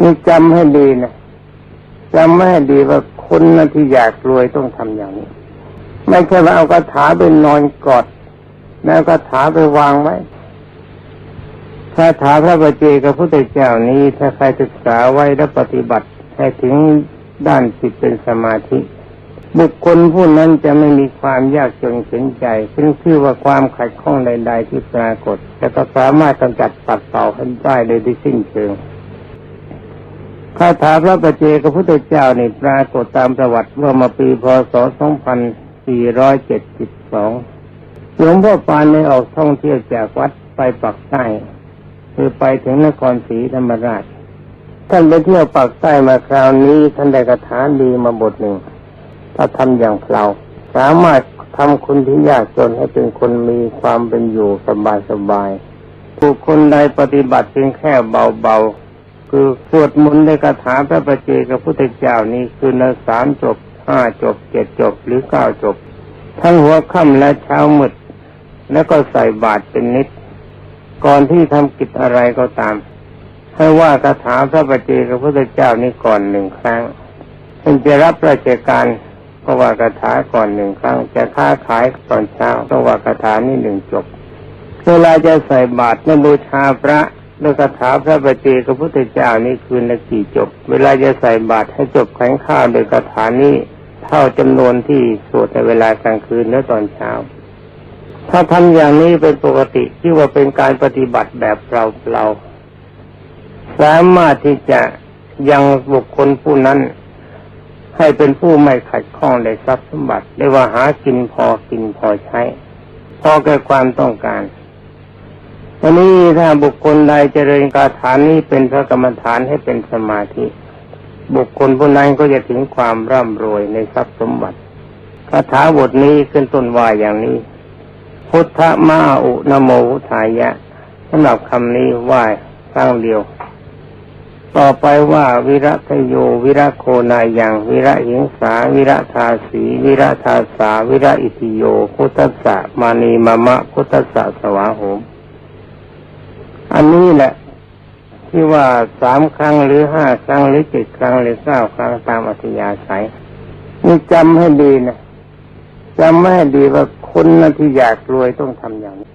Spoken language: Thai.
นี่จำให้ดีนะจำไม่ให้ดีว่าคนนะที่อยากรวยต้องทำอย่างนี้ ไม่ใช่ว่าเอากระถาไปนอนกอดแล้วกระถาไปวางไว้คาถาพระประเจกับพระพุทธเจ้านี้ถ้าใครศึกษาไว้และปฏิบัติให้ถึงด้านจิตเป็นสมาธิ บุคคลผู้นั้นจะไม่มีความยากจนเข็นใจซึ่งชื่อว่าความขัดข้องใด ๆ ที่ปรากฏ แต่ก็สามารถกำจัดปัดเป่าให้ได้โดยที่สิ้นเชิง คาถาพระประเจกับพุทธเจ้านี่ปรากฏตามประวัติเมื่อมาปีพศ 2472 หลวงพ่อปานได้ออกท่องเที่ยวจากวัดไปปักใต้คือไปถึงนครศรีธรรมราช ท่านไปเที่ยวปักใต้มาคราวนี้ท่านได้กระถาดีมาบทหนึ่ง ถ้าทำอย่างเราสามารถทำคนที่ยากจนให้เป็นคนมีความเป็นอยู่สบายสบายผู้คนใดปฏิบัติเพียงแค่เบาๆ คือสวดมนต์ในคาถาพระประเจกับพุทธเจ้านี้คือในสามจบห้าจบเจ็ดจบหรือเก้าจบ ทั้งหัวค่ำและเช้ามืดแล้วก็ใส่บาตรเป็นนิด ก่อนที่ทำกิจอะไรก็ตาม ให้ว่าคาถาพระประเจกับพุทธเจ้านี้ก่อนหนึ่งครั้งท่านจะรับราชการก็ว่าคาถาก่อนหนึ่งครั้ง จะค้าขายตอนเช้าก็ว่าคาถานี้หนึ่งจบเวลาจะใส่บาตรนบูชาพระ ด้วคาถาพระประเจกับพุทธเจ้านี่คือนากี่จบ เวลาจะใส่บาตรให้จบแข็งข้าวโดยคาถานี้เท่าจำนวนที่สวดในเวลากลางคืนและตอนเช้า ถ้าทำอย่างนี้เป็นปกติที่ว่าเป็นการปฏิบัติแบบเราเราสามารถที่จะยังบุคคลผู้นั้น ให้เป็นผู้ไม่ขัดข้องในทรัพย์สมบัติเรียกว่าหากินพอกินพอใช้ พอแก่ความต้องการวันนี้ี้ถ้าบุคคลใดเจริญคาถานี้เป็นพระกรรมฐานให้เป็นสมาธิ บุคคลผู้นั้นก็จะถึงความร่ำรวยในทรัพย์สมบัติคาถาบทนี้ขึ้นต้นว่าอย่างนี้ พุทธมาอุนโมพุทายะสำหรับคำนี้ว่าครั้งเดียว ต่อไปว่าวิระทโยวิระโคนายังวิระหิงสาวิระทาสี วิระทาสา วิระอิติโย พุทธะมานีมามะพุทธะสวาโหม อันนี้แหละ ที่ว่าสามครั้งหรือห้าครั้งหรือเจ็ดครั้งหรือเก้าครั้งตามอัธยาศัยนี่จำให้ดีนะจำให้ดีว่าคนนะที่อยากรวยต้องทำอย่างนี้